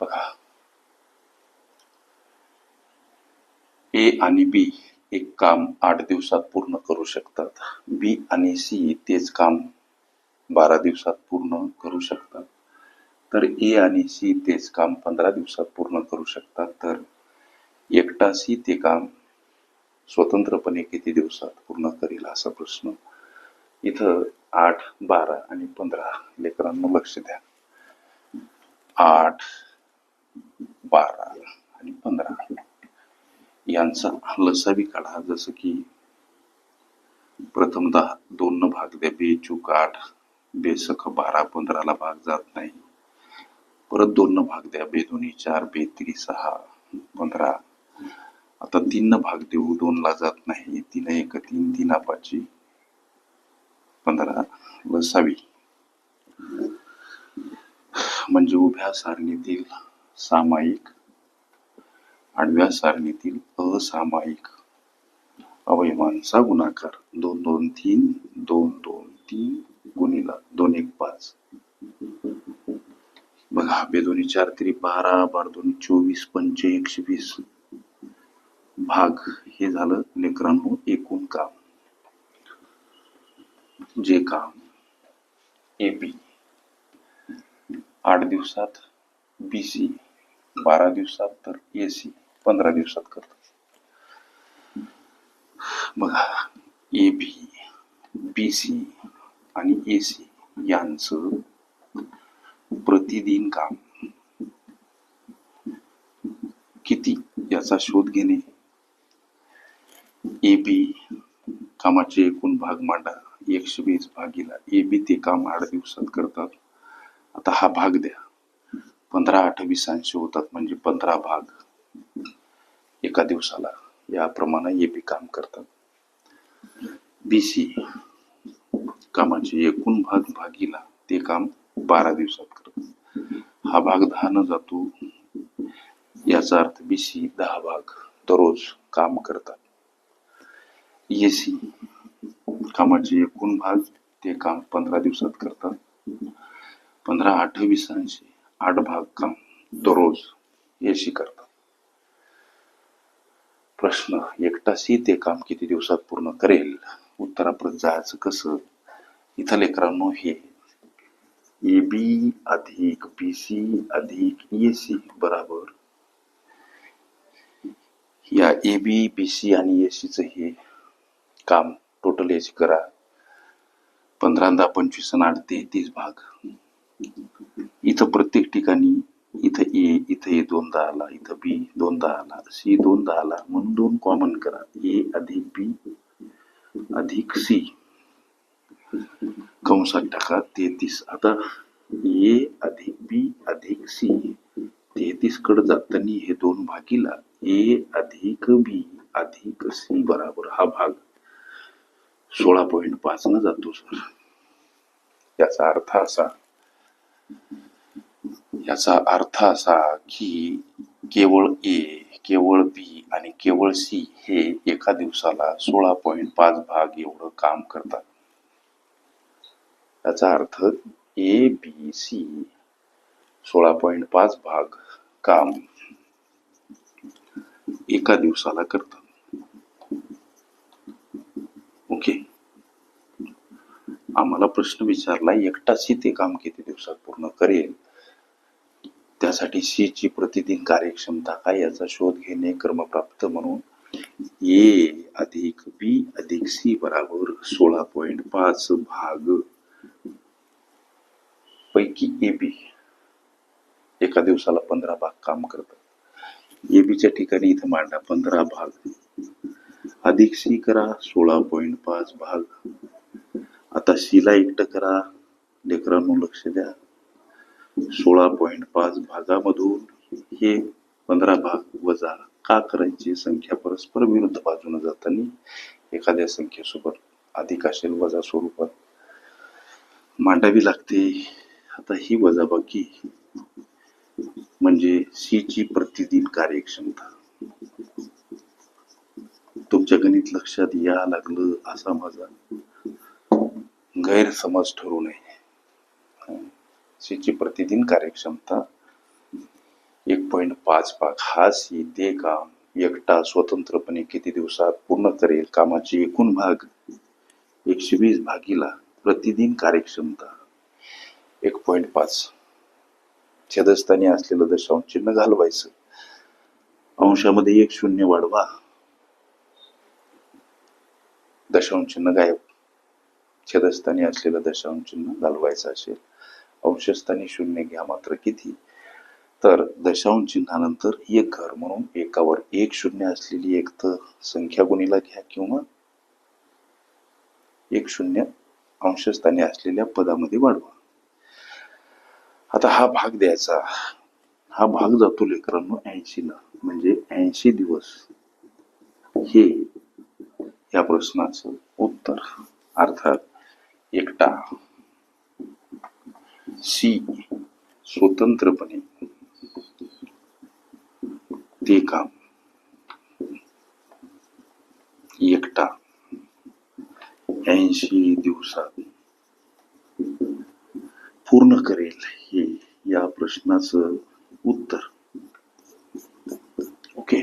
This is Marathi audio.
बघा. ए आणि बी एक काम आठ दिवसात पूर्ण करू शकतात. बी आणि सी तेच काम बारा दिवसात पूर्ण करू शकतात. तर ए आणि सी तेच काम पंधरा दिवसात पूर्ण करू शकतात. तर एकटा सी ते काम स्वतंत्रपणे किती दिवसात पूर्ण करेल असा प्रश्न. इथं आठ बारा आणि पंधरा लेकरांना लक्ष द्या. आठ बारा आणि पंधरा यांचा लसावी काढा जसं की प्रथमतः दोन न भाग द्या बेचूक आठ बेसख बारा पंधराला भाग जात नाही. परत दोन न भाग द्या बेदोनी चार बेत्री सहा पंधरा. आता तीन न भाग देऊ दोनला जात नाही. तीन एक तीन तीन पाची पंधरा. लसावी म्हणजे उभ्या सारणीतील सामायिक. आडव्या सारणीतील असामायिक अवयवांचा गुणाकार दोन दोन तीन दोन दोन तीन गुणिला दोन एक पाच. बघा बेदोनी चार तरी बारा बार दोन चोवीस पंच एकशे वीस. भाग हे झालं लेकरांनो एकूण काम. जे काम? A B. आठ दिवसात बी सी बारा दिवसात तर एसी पंधरा दिवसात करतात बघा ए बी बी सी आणि ए सी यांचं प्रतिदिन काम. किती याचा शोध घेणे? ए बी कामाचे एकूण भाग मांडा. एकशे वीस भागीला ए बी ते काम आठ दिवसात करतात. आता हा भाग द्या. पंधरा अठ्ठावीस वीसांशी होतात म्हणजे पंधरा भाग एका दिवसाला. याप्रमाणे ए बी काम करतात. बी सी कामाचे एकूण भाग भागीला ते काम बारा दिवसात करतात. हा भाग दहा न जातो. याचा अर्थ बी सी दहा भाग दररोज काम करतात. ए सी कामाचे एकूण भाग ते काम पंधरा दिवसात करतात. पंधरा अठ्ठावीस वीसांशी आठ भाग काम दररोज एसी करतात. प्रश्न एकटाशी ते काम किती दिवसात पूर्ण करेल? उत्तराप्रत जायचं कसं? इथं लेकरांनो हे ए बी अधिक बी सी अधिक ए सी बराबर. या ए बी बी सी आणि ए सीचं हे काम टोटल याची करा. पंधरा पंचवीस आणि आठ तेहतीस भाग. इथं प्रत्येक ठिकाणी इथं ए इथं ए दोनदा आला इथं बी दोनदा आला सी दोनदा आला म्हणून दोन कॉमन करा. ए अधिक बी अधिक सी. कंसात टाका तेहतीस. आता ए अधिक बी अधिक सी. तेहतीसकडे जाताना हे दोन भागीला ए अधिक बी अधिक सी बराबर हा भाग सोळा पॉईंट पाच न जातो सर. याचा अर्थ असा याचा अर्थ असा की केवळ ए केवळ बी आणि केवळ सी हे एका दिवसाला सोळा पॉईंट पाच भाग एवढं काम करतात. याचा अर्थ ए बी सी सोळा पॉईंट पाच भाग काम एका दिवसाला करतात. ओके. आम्हाला प्रश्न विचारला एकटा सी ते काम किती दिवसात पूर्ण करेल? त्यासाठी सी ची प्रतिदिन कार्यक्षमता काय याचा शोध घेणे क्रमप्राप्त म्हणून ए अधिक बी अधिक सी बराबर सोळा पॉइंट पाच भाग. पैकी ए बी एका दिवसाला पंधरा भाग काम करतात. ए बीच्या ठिकाणी इथं मांडा पंधरा भाग. अधिक सी करा सोळा पॉइंट पाच भाग. आता सीला एकटं करा. लेकरांनो लक्ष द्या. सोळा पॉईंट पाच भागामधून हे पंधरा भाग वजा का करायची संख्या परस्पर विरुद्ध बाजूने जाताना एखाद्या संख्येसोबत अधिक असेल वजा स्वरूपात मांडावी लागते. आता ही वजाबाकी म्हणजे सी ची प्रतिदिन कार्यक्षमता. तुमच्या गणित लक्षात या लागलं असा माझा गैरसमज ठरू नये. सीची प्रतिदिन कार्यक्षमता. एक पॉईंट पाच भाग. हा सी ते काम एकटा स्वतंत्रपणे किती दिवसात पूर्ण करेल? कामाची एकूण भाग एकशे वीस भागीला प्रतिदिन कार्यक्षमता. एक पॉईंट पाच. छेदस्थानी असलेलं दशांश चिन्ह घालवायचं अंशामध्ये एक शून्य वाढवा. दशांश चिन्ह गायब. छेदस्थानी असलेलं दशांश चिन्ह घालवायचं असेल अंशस्थानी शून्य घ्या मात्र किती? तर दशांश चिन्हानंतर एक घर म्हणून एकावर एक शून्य असलेली एक तर संख्या गुणीला घ्या किंवा एक शून्य अंशस्थानी असलेल्या पदामध्ये वाढवा. आता हा भाग द्यायचा. हा भाग जातो लेकरांनो ऐंशी ला. म्हणजे ऐंशी दिवस. हे या प्रश्नाचं उत्तर. अर्थात एकटा. सी स्वतंत्रपणे. ते काम. एकटा. ऐंशी दिवसात. पूर्ण करेल हे या प्रश्नाचं उत्तर ओके